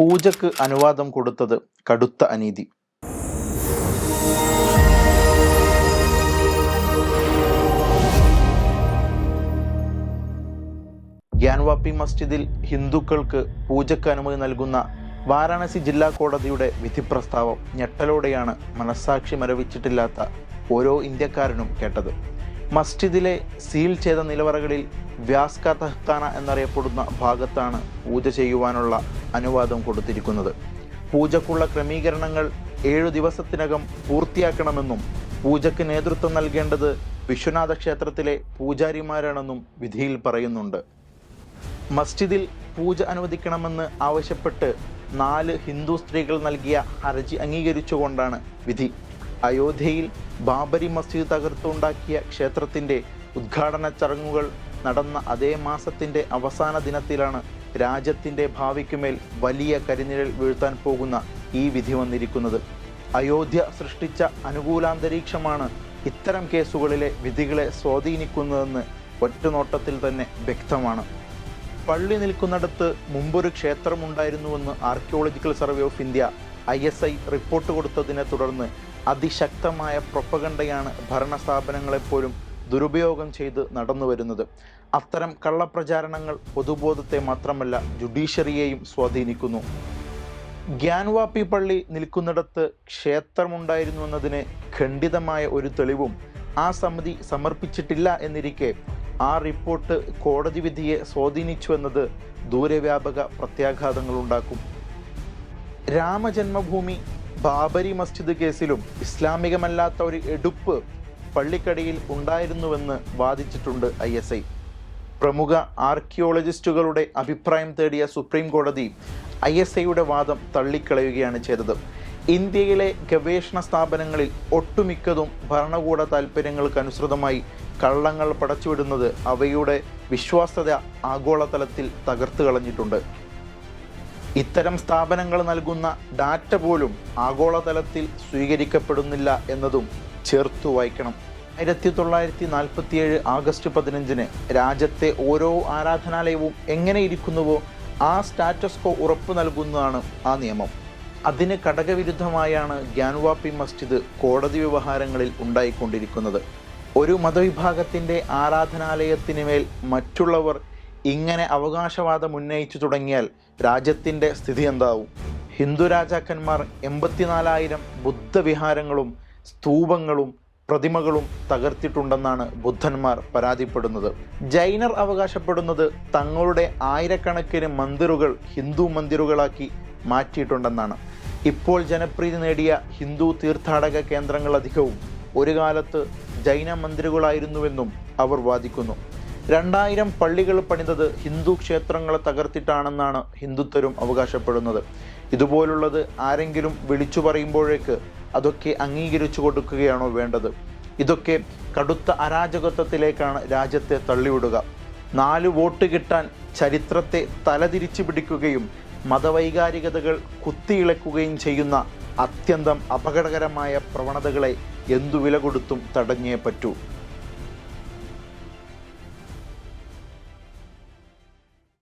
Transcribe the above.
പൂജക്ക് അനുവാദം കൊടുത്തത് കടുത്ത അനീതി. ഗ്യാൻവാപ്പി മസ്ജിദിൽ ഹിന്ദുക്കൾക്ക് പൂജക്ക് അനുമതി നൽകുന്ന വാരാണസി ജില്ലാ കോടതിയുടെ വിധി പ്രസ്താവം ഞെട്ടലോടെയാണ് മനസ്സാക്ഷി മരവിച്ചിട്ടില്ലാത്ത ഓരോ ഇന്ത്യക്കാരനും കേട്ടത്. മസ്ജിദിലെ സീൽ ചെയ്ത നിലവറകളിൽ വ്യാസ്ക തഹ്ഖാന എന്നറിയപ്പെടുന്ന ഭാഗത്താണ് പൂജ ചെയ്യുവാനുള്ള അനുവാദം കൊടുത്തിരിക്കുന്നത്. പൂജക്കുള്ള ക്രമീകരണങ്ങൾ ഏഴു ദിവസത്തിനകം പൂർത്തിയാക്കണമെന്നും പൂജയ്ക്ക് നേതൃത്വം നൽകേണ്ടത് വിശ്വനാഥ ക്ഷേത്രത്തിലെ പൂജാരിമാരാണെന്നും വിധിയിൽ പറയുന്നുണ്ട്. മസ്ജിദിൽ പൂജ അനുവദിക്കണമെന്ന് ആവശ്യപ്പെട്ട് നാല് ഹിന്ദു സ്ത്രീകൾ നൽകിയ ഹർജി അംഗീകരിച്ചുകൊണ്ടാണ് വിധി. അയോധ്യയിൽ ബാബരി മസ്ജിദ് തകർത്തുണ്ടാക്കിയ ക്ഷേത്രത്തിന്റെ ഉദ്ഘാടന ചടങ്ങുകൾ നടന്ന അതേ മാസത്തിന്റെ അവസാന ദിനത്തിലാണ് രാജ്യത്തിന്റെ ഭാവിക്കുമേൽ വലിയ കരിനിഴൽ വീഴ്ത്താൻ പോകുന്ന ഈ വിധി വന്നിരിക്കുന്നത്. അയോധ്യ സൃഷ്ടിച്ച അനുകൂലാന്തരീക്ഷമാണ് ഇത്തരം കേസുകളിലെ വിധികളെ സ്വാധീനിക്കുന്നതെന്ന് ഒറ്റനോട്ടത്തിൽ തന്നെ വ്യക്തമാണ്. പള്ളി നിൽക്കുന്നിടത്ത് മുമ്പൊരു ക്ഷേത്രമുണ്ടായിരുന്നുവെന്ന് archaeological survey of India I S I report കൊടുത്തതിനെ തുടർന്ന് അതിശക്തമായ പ്രൊപ്പഗണ്ടയാണ് ഭരണസ്ഥാപനങ്ങളെപ്പോലും ദുരുപയോഗം ചെയ്ത് നടന്നു വരുന്നത്. അത്തരം കള്ളപ്രചാരണങ്ങൾ പൊതുബോധത്തെ മാത്രമല്ല ജുഡീഷ്യറിയെയും സ്വാധീനിക്കുന്നു. ഗ്യാൻവാപ്പി പള്ളി നിൽക്കുന്നിടത്ത് ക്ഷേത്രമുണ്ടായിരുന്നുവെന്നതിന് ഖണ്ഡിതമായ ഒരു തെളിവും ആ സമിതി സമർപ്പിച്ചിട്ടില്ല എന്നിരിക്കെ ആ റിപ്പോർട്ട് കോടതി വിധിയെ സ്വാധീനിച്ചു എന്നത് ദൂരവ്യാപക പ്രത്യാഘാതങ്ങൾ ഉണ്ടാക്കും രാമജന്മഭൂമി ബാബരി മസ്ജിദ് കേസിലും ഇസ്ലാമികമല്ലാത്ത ഒരു എടുപ്പ് പള്ളിക്കടിയിൽ ഉണ്ടായിരുന്നുവെന്ന് വാദിച്ചിട്ടുണ്ട് ഐ എസ് ഐ. പ്രമുഖ ആർക്കിയോളജിസ്റ്റുകളുടെ അഭിപ്രായം തേടിയ സുപ്രീം കോടതി ഐ എസ് ഐയുടെ വാദം തള്ളിക്കളയുകയാണ് ചെയ്തത്. ഇന്ത്യയിലെ ഗവേഷണ സ്ഥാപനങ്ങളിൽ ഒട്ടുമിക്കതും ഭരണകൂട താൽപ്പര്യങ്ങൾക്കനുസൃതമായി കള്ളങ്ങൾ പടച്ചുവിടുന്നത് അവയുടെ വിശ്വാസ്യത ആഗോളതലത്തിൽ തകർത്തു കളഞ്ഞിട്ടുണ്ട് ഇത്തരം സ്ഥാപനങ്ങൾ നൽകുന്ന ഡാറ്റ പോലും ആഗോളതലത്തിൽ സ്വീകരിക്കപ്പെടുന്നില്ല എന്നതും ചേർത്തു വായിക്കണം. ആയിരത്തി തൊള്ളായിരത്തി നാൽപ്പത്തിയേഴ് ആഗസ്റ്റ് പതിനഞ്ചിന് രാജ്യത്തെ ഓരോ ആരാധനാലയവും എങ്ങനെ ഇരിക്കുന്നുവോ ആ സ്റ്റാറ്റസ്കോ ഉറപ്പ് നൽകുന്നതാണ് ആ നിയമം. അതിന് ഘടകവിരുദ്ധമായാണ് ഗ്യാൻവാപ്പി മസ്ജിദ് കോടതി വ്യവഹാരങ്ങളിൽ ഉണ്ടായിക്കൊണ്ടിരിക്കുന്നത്. ഒരു മതവിഭാഗത്തിന്റെ ആരാധനാലയത്തിന് മേൽ മറ്റുള്ളവർ ഇങ്ങനെ അവകാശവാദം ഉന്നയിച്ചു തുടങ്ങിയാൽ രാജ്യത്തിന്റെ സ്ഥിതി എന്താവും? ഹിന്ദു രാജാക്കന്മാർ എൺപത്തിനാലായിരം ബുദ്ധവിഹാരങ്ങളും സ്തൂപങ്ങളും പ്രതിമകളും തകർത്തിട്ടുണ്ടെന്നാണ് ബുദ്ധന്മാർ പരാതിപ്പെടുന്നത്. ജൈനർ അവകാശപ്പെടുന്നത് തങ്ങളുടെ ആയിരക്കണക്കിന് മന്ദിറുകൾ ഹിന്ദു മന്ദിറുകളാക്കി മാറ്റിയിട്ടുണ്ടെന്നാണ്. ഇപ്പോൾ ജനപ്രീതി നേടിയ ഹിന്ദു തീർത്ഥാടക കേന്ദ്രങ്ങൾ അധികവും ഒരു കാലത്ത് ജൈന മന്ദിറുകളായിരുന്നുവെന്നും അവർ വാദിക്കുന്നു. രണ്ടായിരം പള്ളികൾ പണിതത് ഹിന്ദു ക്ഷേത്രങ്ങളെ തകർത്തിട്ടാണെന്നാണ് ഹിന്ദുത്വരും അവകാശപ്പെടുന്നത്. ഇതുപോലുള്ളത് ആരെങ്കിലും വിളിച്ചു പറയുമ്പോഴേക്ക് അതൊക്കെ അംഗീകരിച്ചു കൊടുക്കുകയാണോ വേണ്ടത്? ഇതൊക്കെ കടുത്ത അരാജകത്വത്തിലേക്കാണ് രാജ്യത്തെ തള്ളിവിടുക. നാല് വോട്ട് കിട്ടാൻ ചരിത്രത്തെ തലതിരിച്ചു പിടിക്കുകയും മതവൈകാരികതകൾ കുത്തിയിളക്കുകയും ചെയ്യുന്ന അത്യന്തം അപകടകരമായ പ്രവണതകളെ എന്തു വില കൊടുത്തും തടഞ്ഞേ പറ്റൂ.